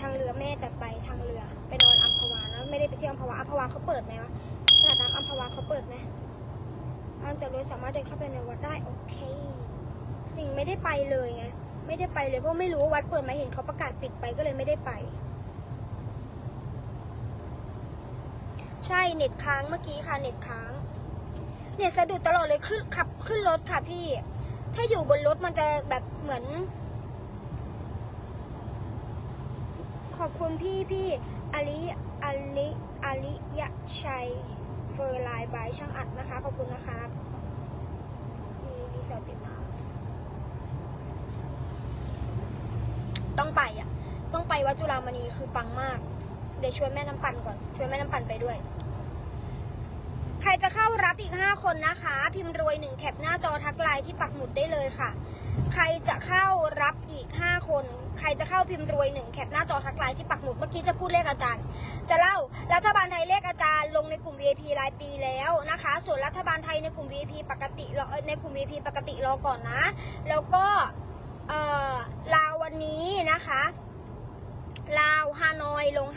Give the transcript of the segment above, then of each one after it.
ทางเรือแม่จัดไปทางเรือ ไปนอนอัมพวาแล้วไม่ได้ไปเที่ยวอัมพวาอัมพวาเขาเปิดไหมวะตลาดน้ำอัมพวาเขาเปิดไหมทาจากรถสามารถเดินเข้าไปในวัดได้โอเค สิ่งไม่ได้ไปเลยไงไม่ได้ไปเลยเพราะไม่รู้ว่าวัดเปิดไหมเห็นเขาประกาศปิดไปก็เลยไม่ได้ไป ใช่เน็ตค้างเมื่อกี้ค่ะเน็ตค้างเนี่ยสะดุดตลอดเลยขึ้นขับขึ้นรถค่ะพี่ ถ้าอยู่บนรถมันจะแบบเหมือน ขอบคุณพี่พี่อลิอลิอลิยะชัยเฟอร์ไลน์บายช่างอัดนะคะ ขอบคุณนะคะมีรีสอร์ทติดน้ำต้องไปอะ ต้องไปวัดจุฬามณีคือปังมาก เดี๋ยวชวนแม่น้ำปั่นก่อน ชวนแม่น้ำปั่นไปด้วย ใครจะเข้าับอีก 5 คนนะคะ พิมพ์รวย 1 แคปหน้าจอทักไลน์ที่ปักหมุดได้เลยค่ะ ใครจะเข้ารับอีก 5 คน ใครจะเข้าพิมพ์รวย1แคปหน้าจอทักไลน์ที่ปักหมุดเมื่อกี้จะพูดเลขอาจารย์ จะเล่ารัฐบาลไทยเลขอาจารย์ลงในกลุ่ม VIP รายปีแล้วนะคะ ส่วนรัฐบาลไทยในกลุ่ม VIP ปกติรอในกลุ่ม VIP ปกติรอก่อนนะ แล้วก็ลาววันนี้นะคะ ลาวฮานอยลง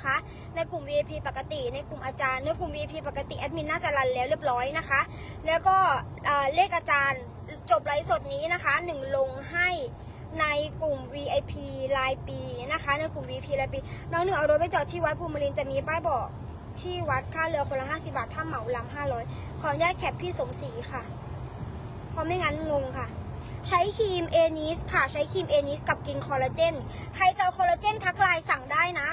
นะคะ ในกลุ่ม VIP ปกติ ในกลุ่มอาจารย์ในกลุ่ม VIP ปกติแอดมินน่าจะรันแล้วเรียบร้อยนะคะ แล้วก็เเลขอาจารย์จบไลฟ์สดนี้นะคะหนึ่งลงให้ในกลุ่ม VIP รายปีนะคะ ในกลุ่ม VIP รายปีน้องหนึ่งเอารถไปจอดที่วัดภูมิรินจะมีป้ายบอกที่วัดค่าเรือคนละ 50 บาท ถ้าเหมาลำ500ขออนุญาตแคปพี่สมศรีค่ะ เพราะไม่งั้นงงค่ะ ใช้ครีมเอนิสค่ะ ใช้ครีมเอนิสกับกินคอลลาเจน ใครจะคอลลาเจนทักไลน์สั่งได้นะ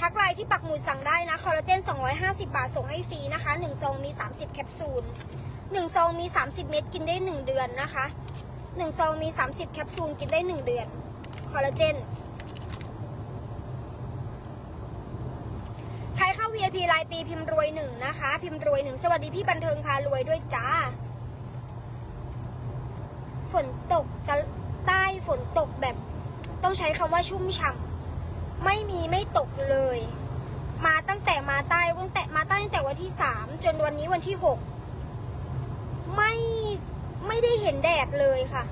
ทักไลน์ที่ปักหมุดสั่งได้นะคอลลาเจน 250 บาทส่งให้ฟรีนะคะ1ซองมี 30 แคปซูล1ซองมี 30 เม็ดกินได้ 1 เดือนนะคะ1ซองมี 30 แคปซูลกินได้ 1 เดือนคอลลาเจนใครเข้า VIP รายปีพิมพ์รวยหนึ่งนะคะ พิมพ์รวยหนึ่งสวัสดีพี่บันเทิงพารวยด้วยจ้า ฝนตกใต้ฝนตกแบบ ต้องใช้คำว่าชุ่มฉ่ำ ไม่มีไม่ตกเลย มาตั้งแต่มาใต้ตั้งแต่มาใต้ตั้งแต่วันที่สามจนวันนี้วันที่หกไม่ไม่ได้เห็นแดดเลยค่ะ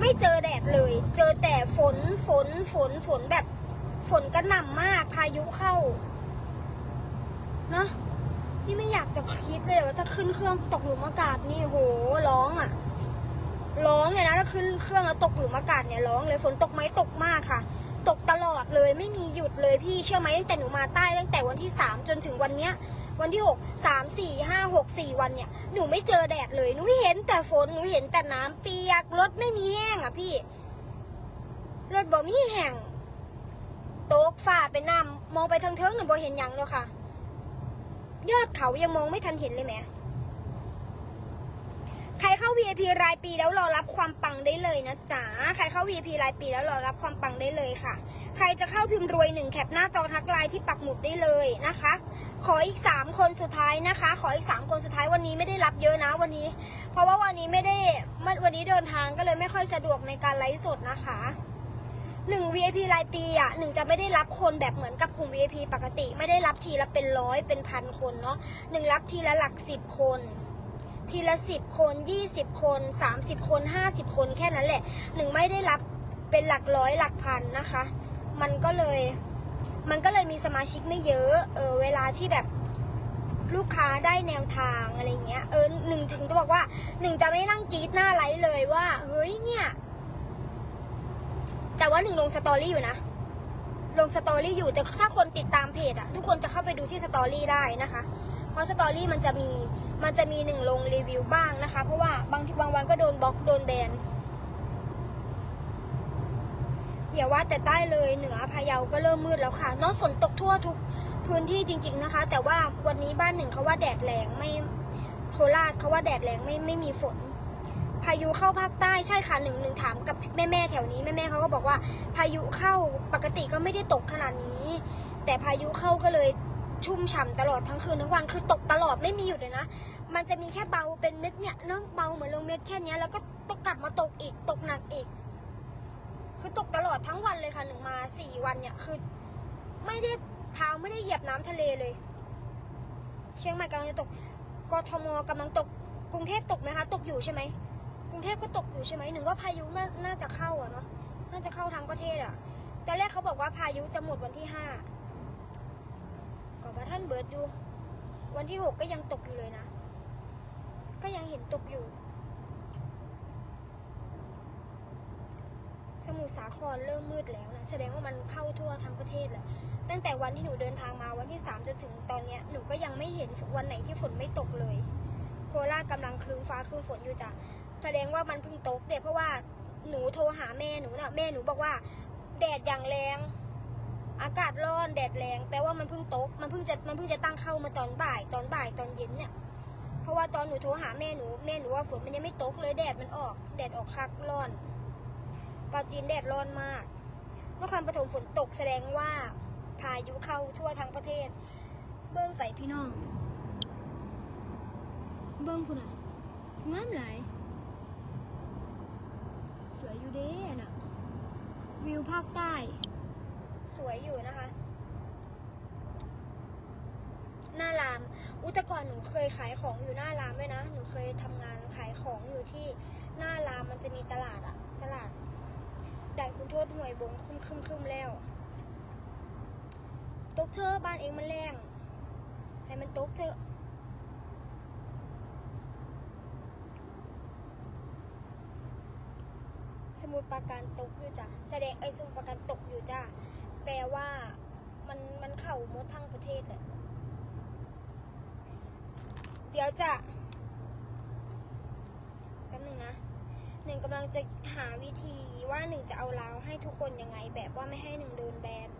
ไม่เจอแดดเลย เจอแต่ฝนฝนฝนฝนแบบฝนกระหน่ำมากพายุเข้าเนอะนี่ไม่อยากจะคิดเลยว่าถ้าขึ้นเครื่องตกหลุมอากาศนี่โหร้องอะร้องเลยนะถ้าขึ้นเครื่องแล้วตกหลุมอากาศเนี่ยร้องเลยฝนตกไหมตกมากค่ะ ตกตลอดเลยไม่มีหยุดเลยพี่เชื่อไหมตั้งแต่หนูมาใต้ตั้งแต่วันที่สามจนถึงวันเนี้ยวันที่หกสามสี่ห้าหกสี่วันเนี่ยหนูไม่เจอแดดเลยหนูเห็นแต่ฝนหนูเห็นแต่น้ำเปียกรถไม่มีแห้งอะพี่รถบ่มีแห้งโต๊กฝ่าเป็นน้ำมองไปทางเทิงหนูบ่เห็นยังเลยค่ะ ยอดเขายังมองไม่ทันเห็นเลยแหมใครเข้า VIP รายปีแล้วรอรับความปังได้เจ๊ะใครเข้า VIP รายปีแล้วรอรับความปังได้เลยค่ะ ใครจะเข้าพิมพ์รวยหนึ่งแคปหน้าจอทักไลน์ที่ปักหมุดได้เลยนะคะ ขออีก 3 คนสุดท้ายนะคะ ขออีก 3 คนสุดท้ายวันนี้ไม่ได้รับเยอะนะวันนี้ เพราะว่าวันนี้ไม่ได้มันวันนี้เดินทางก็เลยไม่ค่อยสะดวกในการไลฟ์สดนะคะหนึ่ง VIP รายปีอะหนึ่งจะไม่ได้รับคนแบบเหมือนกับกลุ่ม VIP ปกติ ไม่ได้รับทีละเป็นร้อยเป็นพันคนเนาะหนึ่งรับทีละหลักสิบคน ทีละสิบคนยี่สิบคนสามสิบคนห้าสิบคนแค่นั้นแหละ หนึ่งไม่ได้รับเป็นหลักร้อยหลักพันนะคะ มันก็เลย มันก็เลยมีสมาชิกไม่เยอะ เออ เวลาที่แบบลูกค้าได้แนวทางอะไรเงี้ย เออหนึ่งถึงจะบอกว่าหนึ่งจะไม่นั่งกรีดหน้าไลฟ์เลยว่า เฮ้ยเนี่ย แต่ว่าหนึ่งลงสตอรี่อยู่นะ ลงสตอรี่อยู่แต่ถ้าคนติดตามเพจอะทุกคนจะเข้าไปดูที่สตอรี่ได้นะคะ เพราะสตอรี่มันจะมีมันจะมีหนึ่งลงรีวิวบ้างนะคะ เพราะว่าบางทีบางวันก็โดนบล็อกโดนแบนอย่าว่าแต่ใต้เลยเหนือพะเยาก็เริ่มมืดแล้วค่ะเนอะฝนตกทั่วทุกพื้นที่จริง ๆนะคะ แต่ว่าวันนี้บ้านหนึ่งเขาว่าแดดแรงไม่โคราชเขาว่าแดดแรงไม่ไม่มีฝน พายุเข้าภาคใต้ใช่ค่ะหนึ่งหนึ่งถามกับแม่แม่แถวนี้แม่แม่เขาก็บอกว่า พายุเข้าปกติก็ไม่ได้ตกขนาดนี้ แต่พายุเข้าก็เลย ชุ่มฉ่ำตลอดทั้งคืนทั้งวันคือตกตลอดไม่มีหยุดเลยนะ มันจะมีแค่เบาเป็นเม็ดเนี่ยเนาะเบาเหมือนลงเม็ดแค่เนี้ยแล้วก็ตกกลับมาตกอีกตกหนักอีก คือตกตลอดทั้งวันเลยค่ะหนึ่งมาสี่วันเนี่ยคือ ไม่ได้เท้าไม่ได้เหยียบน้ำทะเลเลย เชียงใหม่กำลังจะตกกทมกำลังตกกรุงเทพตกไหมคะตกอยู่ใช่ไหมกรุงเทพก็ตกอยู่ใช่ไหมหนึ่งว่าพายุน่าจะเข้าอะเนาะน่าจะเข้าทั้งประเทศอะแต่แรกเขาบอกว่าพายุจะหมดวันที่ห้า ว่าท่านเบิร์ดอยู่ วันที่หกก็ยังตกอยู่เลยนะ ก็ยังเห็นตกอยู่ สมุทรสาครเริ่มมืดแล้วนะ แสดงว่ามันเข้าทั่วทั้งประเทศแหละตั้งแต่วันที่หนูเดินทางมาวันที่สามจนถึงตอนเนี้ยหนูก็ยังไม่เห็นวันไหนที่ฝนไม่ตกเลย โคราชกำลังครึ้มฟ้าครึ้มฝนอยู่จ้ะแสดงว่ามันเพิ่งตกเด็เพราะว่าหนูโทรหาแม่หนูน่ะแม่หนูบอกว่า แดดอย่างแรง อากาศร้อนแดดแรงแปลว่ามันเพิ่งตก มันเพิ่งจะมันเพิ่งจะตั้งเข้ามาตอนบ่าย ตอนบ่ายตอนเย็นเนี่ย เพราะว่าตอนหนูโทรหาแม่หนูแม่หนูว่าฝนมันยังไม่ตกเลยแดดมันออกแดดออกคักร้อนปาจีนแดดร้อนมากนครปฐมฝนตกแสดงว่าพายุเข้าทั่วทั้งประเทศ เบิ้งใส่พี่น้อง เบิ้งพุ่นอะงามหลายสวยอยู่เด้น่ะ วิวภาคใต้ สวยอยู่นะคะหน้าราม อุตก่อนหนูเคยขายของอยู่หน้ารามด้วยนะ หนูเคยทำงานขายของอยู่ที่หน้ารามมันจะมีตลาดอะตลาดด่านคุณโทษหน่วยบงคึมคึมคึมแล้ว ตกเธอบ้านเองมันแรงให้มันตกเถอสมุดประการตกอยู่จ้ะแสดงไอ้สมุดประการตกอยู่จ้ะ แปลว่ามันมันเข่าหมดทั้งประเทศเลยเดี๋ยวจะแป๊บหนึงนะหนึ่งกำลังจะหาวิธีว่าหนึ่งจะเอาลาวให้ทุกคนยังไง แบบว่าไม่ให้หนึ่งโดนแบน